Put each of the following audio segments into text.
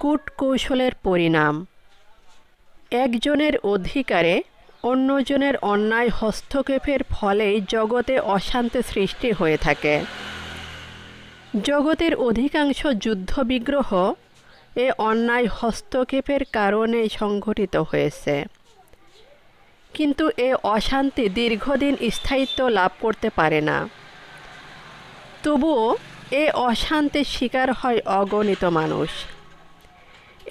কূটকৌশলের পরিণাম। একজনের অধিকারে অন্যজনের অন্যায় হস্তক্ষেপের ফলেই জগতে অশান্তি সৃষ্টি হয়ে থাকে। জগতের অধিকাংশ যুদ্ধবিগ্রহ এ অন্যায় হস্তক্ষেপের কারণে সংঘটিত হয়েছে। কিন্তু এ অশান্তি দীর্ঘদিন স্থায়িত্ব লাভ করতে পারে না। তবুও এ অশান্তির শিকার হয় অগণিত মানুষ।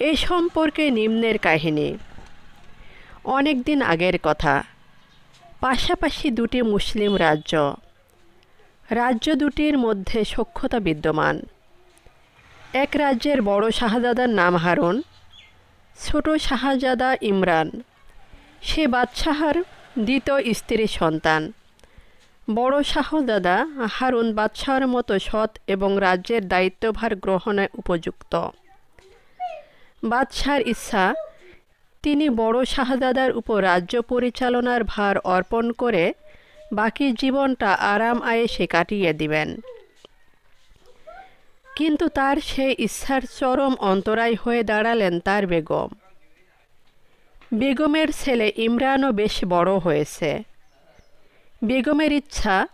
এ সম্পর্কে নিম্নের কাহিনী। অনেক দিন আগের কথা। পাশাপাশি দুটি মুসলিম রাজ্য। রাজ্য দুটির মধ্যে সখ্যতা বিদ্যমান। এক রাজ্যের বড় শাহজাদার নাম হারুন, ছোট শাহজাদা ইমরান। সে বাদশাহার দ্বিতীয় স্ত্রীর সন্তান। বড় শাহজাদা হারুন বাদশাহর মতো সৎ এবং রাজ্যের দায়িত্বভার গ্রহণে উপযুক্ত। বাদশার ইচ্ছা, তিনি বড় শাহজাদার উপর রাজ্য পরিচালনার ভার অর্পণ করে বাকি জীবনটা আরাম আয়েসে কাটিয়ে দিবেন। কিন্তু তার সেই ইচ্ছার চরম অন্তরায় হয়ে দাঁড়ালেন তার বেগম। বেগমের ছেলে ইমরানও বেশ বড় হয়েছে। বেগমের ইচ্ছা,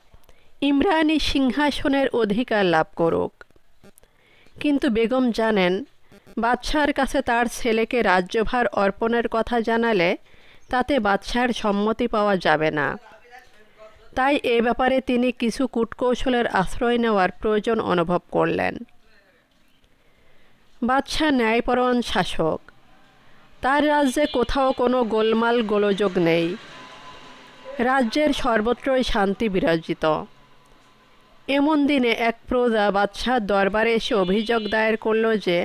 ইমরানই সিংহাসনের অধিকার লাভ করুক। কিন্তু বেগম জানেন বাদশার কাছে তার ছেলেকে রাজ্যভার অর্পণের কথা জানালে তাতে বাদশার সম্মতি পাওয়া যাবে না। তাই এ ব্যাপারে তিনি কিছু কূটকৌশলের আশ্রয় নেওয়ার প্রয়োজন অনুভব করলেন। বাদশাহ ন্যায়পরণ শাসক। তার রাজ্যে কোথাও কোনো গোলমাল গোলযোগ নেই। রাজ্যের সর্বত্রই শান্তি বিরাজিত। এমন দিনে এক প্রজা বাদশাহ দরবারে এসে অভিযোগ দায়ের করল যে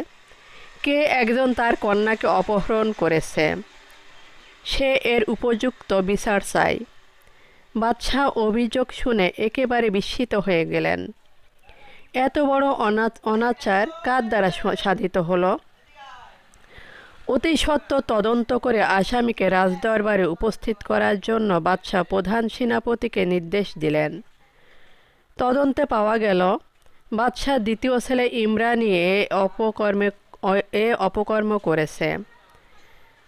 কে একজন তার কন্যাকে অপহরণ করেছে? সে এর উপযুক্ত বিচার চায় বাদশাহ অভিযোগ শুনে একেবারে বিস্মিত হয়ে গেলেন। এত বড় অনা অনাচার কার দ্বারা সাধিত হলো? অতি সত্য তদন্ত করে আসামিকে রাজদরবারে উপস্থিত করার জন্য বাদশাহ প্রধান সেনাপতিকে নির্দেশ দিলেন। তদন্তে পাওয়া গেল, বাদশাহ দ্বিতীয় ছেলে ইমরানি এ অপকর্মে এ অপকর্ম করেছে।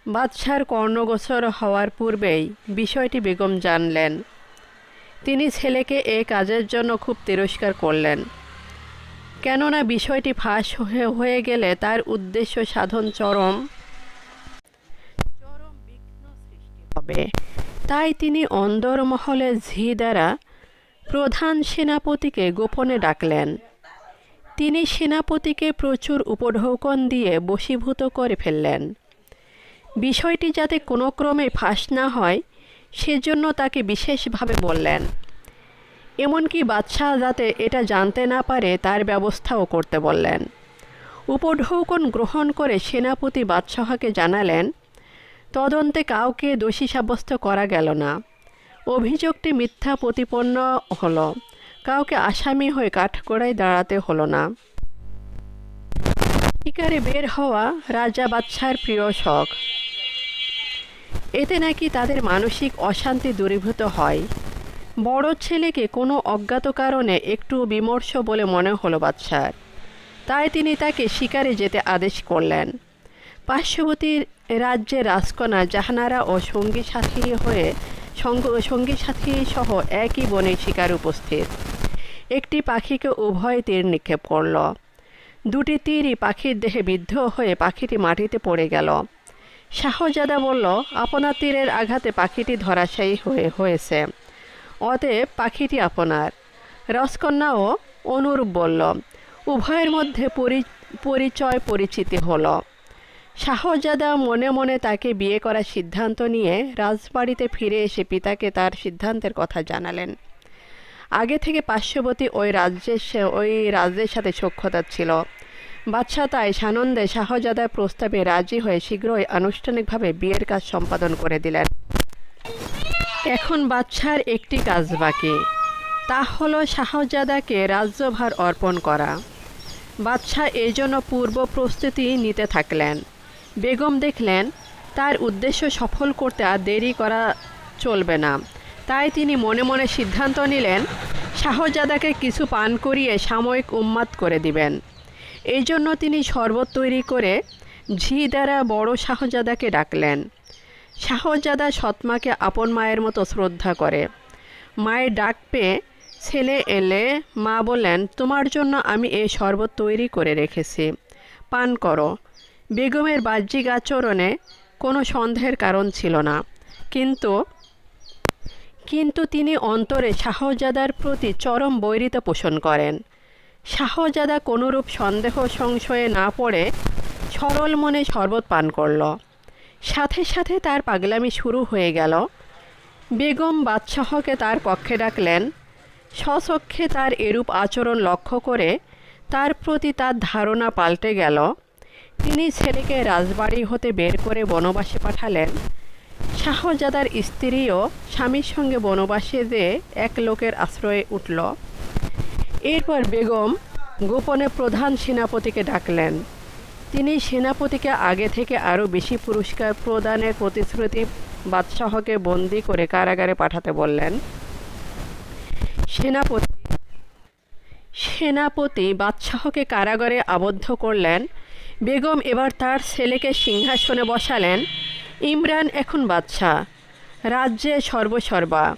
বাদশার কর্ণগোচর হওয়ার পূর্বেই বিষয়টি বেগম জানলেন। তিনি ছেলেকে এ কাজের জন্য খুব তিরস্কার করলেন। কেননা বিষয়টি ফাঁস হয়ে গেলে তার উদ্দেশ্য সাধন চরম চরম বিঘ্ন সৃষ্টি হবে। তাই তিনি অন্দরমহলে ঝি দ্বারা প্রধান সেনাপতিকে গোপনে ডাকলেন। তিনি সেনাপতিকে প্রচুর উপঢৌকন দিয়ে বশীভূত করে ফেললেন। বিষয়টি যাতে কোনো ক্রমে ফাঁস না হয়, সেজন্য তাকে বিশেষভাবে বললেন। এমনকি বাদশাহ যাতে এটা জানতে না পারে, তার ব্যবস্থাও করতে বললেন। উপঢৌকন গ্রহণ করে সেনাপতি বাদশাহকে জানালেন, তদন্তে কাউকে দোষী সাব্যস্ত করা গেল না। অভিযোগটি মিথ্যা প্রতিপন্ন হলো। কাউকে আসামি হয়ে কাঠগড়ায় দাঁড়াতে হলো না। শিকারে বের হওয়া রাজা বাদশার প্রিয় শখ। এতে নাকি তাদের মানসিক অশান্তি দূরীভূত হয়। বড় ছেলেকে কোনো অজ্ঞাত কারণে একটু বিমর্ষ বলে মনে হলো বাদশার। তাই তিনি তাকে শিকারে যেতে আদেশ করলেন। পার্শ্ববর্তী রাজ্যে রাজকন্যা জাহানারা ও সঙ্গী সাথী হয়ে সঙ্গী সাথী সহ একই বনে শিকার উপস্থিত। একটি পাখিকে উভয় তীর নিক্ষেপ করল। দুটি তীরই পাখির দেহে বিদ্ধ হয়ে পাখিটি মাটিতে পড়ে গেল। শাহজাদা বলল, আপনার তীরের আঘাতে পাখিটি ধরাশায়ী হয়ে হয়েছে। অতএব পাখিটি আপনার। রসকন্যাও অনুরূপ বলল, উভয়ের মধ্যে পরিচয় পরিচিতি হলো। শাহজাদা মনে মনে তাকে বিয়ে করার সিদ্ধান্ত নিয়ে রাজবাড়িতে ফিরে এসে পিতাকে তার সিদ্ধান্তের কথা জানালেন। আগে থেকে পার্শ্ববর্তী ওই রাজ্যের ওই রাজ্যের সাথে সক্ষতা ছিল। বাদশাহ তাই সানন্দে শাহজাদার প্রস্তাবে রাজি হয়ে শীঘ্রই আনুষ্ঠানিকভাবে বিয়ের কাজ সম্পাদন করে দিলেন। এখন বাদশার একটি কাজ বাকি, তা হলো শাহজাদাকে রাজ্যভার অর্পণ করা। বাদশাহ এই জন্য পূর্ব প্রস্তুতি নিতে থাকলেন। বেগম দেখলেন, তার উদ্দেশ্য সফল করতে আর দেরি করা চলবে না। তাই তিনি মনে মনে সিদ্ধান্ত নিলেন, শাহজাদাকে কিছু পান করিয়ে সাময়িক উন্মাদ করে দিবেন। এই জন্য তিনি শরবত তৈরি করে ঝি দ্বারা বড় শাহজাদাকে ডাকলেন। শাহজাদা সৎমাকে আপন মায়ের মতো শ্রদ্ধা করে। মায়ের ডাক পেয়ে ছেলে এলে মা বললেন, তোমার জন্য আমি এই শরবত তৈরি করে রেখেছি। পান করো। বেগমের বাহ্যিক আচরণে কোনো সন্দেহের কারণ ছিল না। কিন্তু কিন্তু তিনি অন্তরে শাহজাদার প্রতি চরম বৈরিতা পোষণ করেন। শাহজাদা কোনোরূপ সন্দেহ সংশয়ে না পড়ে সরল মনে শরবত পান করল। সাথে সাথে তার পাগলামি শুরু হয়ে গেল। বেগম বাদশাহকে তার পক্ষে ডাকলেন। স্বচক্ষে তার এরূপ আচরণ লক্ষ্য করে তার প্রতি তার ধারণা পাল্টে গেল। তিনি ছেলেকে রাজবাড়ি হতে বের করে বনবাসে পাঠালেন। শাহজাদার স্ত্রীও স্বামীর সঙ্গে বনবাসে যে এক লোকের আশ্রয়ে উঠল। এরপর বেগম গোপনে প্রধান সেনাপতিকে ডাকলেন। তিনি সেনাপতিকে আগে থেকে আরও বেশি পুরস্কার প্রদানের প্রতিশ্রুতি বাদশাহকে বন্দি করে কারাগারে পাঠাতে বললেন। সেনাপতি সেনাপতি বাদশাহকে কারাগারে আবদ্ধ করলেন। বেগম এবার তার ছেলেকে সিংহাসনে বসালেন। ইমরান এখন বাদশাহ। রাজ্যে সর্বসর্বা।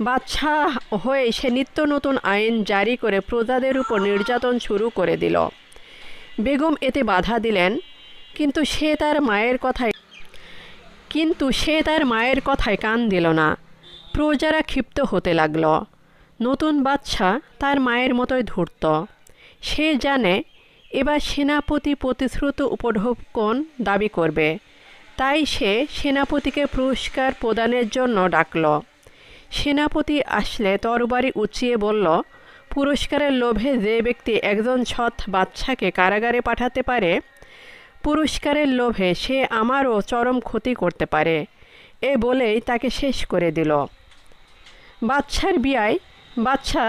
বাদশাহ হয়ে সে নিত্য নতুন আইন জারি করে প্রজাদের উপর নির্যাতন শুরু করে দিল। বেগম এতে বাধা দিলেন, কিন্তু সে তার মায়ের কথায় কিন্তু সে তার মায়ের কথায় কান দিল না। প্রজারা ক্ষিপ্ত হতে লাগল। নতুন বাচ্চা তার মায়ের মতোই ধূর্ত। সে জানে, এবার সেনাপতি প্রতিশ্রুত উপঢৌকন দাবি করবে। তাই সে সেনাপতিকে পুরস্কার প্রদানের জন্য ডাকল। সেনাপতি আসলে তরবারি উঁচিয়ে বলল, পুরস্কারের লোভে যে ব্যক্তি একজন সৎ বাচ্চাকে কারাগারে পাঠাতে পারে, পুরস্কারের লোভে সে আমারও চরম ক্ষতি করতে পারে। এ বলেই তাকে শেষ করে দিল। বাচ্চার বিয়ায় বাচ্চা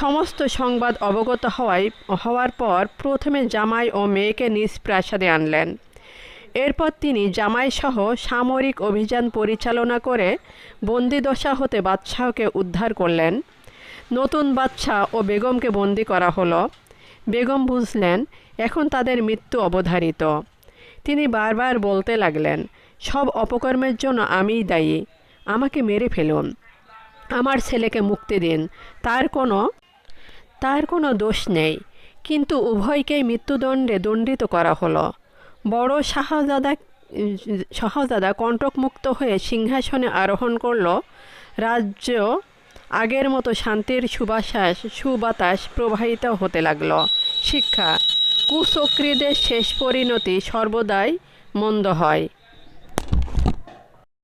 সমস্ত সংবাদ অবগত হওয়ায় হওয়ার পর প্রথমে জামাই ও মেয়েকে নিজ প্রাসাদে আনলেন। এরপর তিনি জামাইসহ সামরিক অভিযান পরিচালনা করে বন্দিদশা হতে বাদশাহকে উদ্ধার করলেন। নতুন বাদশাহ ও বেগমকে বন্দি করা হলো। বেগম বুঝলেন, এখন তাদের মৃত্যু অবধারিত। তিনি বারবার বলতে লাগলেন, সব অপকর্মের জন্য আমিই দায়ী, আমাকে মেরে ফেলুন। আমার ছেলেকে মুক্তি দিন, তার কোনো তার কোনো দোষ নেই। কিন্তু উভয়কেই মৃত্যুদণ্ডে দণ্ডিত করা হলো। বড় শাহজাদা শাহজাদা কণ্টকমুক্ত হয়ে সিংহাসনে আরোহণ করল। রাজ্য আগের মতো শান্তির সুবাসাস, সুবাতাস প্রবাহিত হতে লাগল। শিক্ষা, কুচক্রীদের শেষ পরিণতি সর্বদাই মন্দ হয়।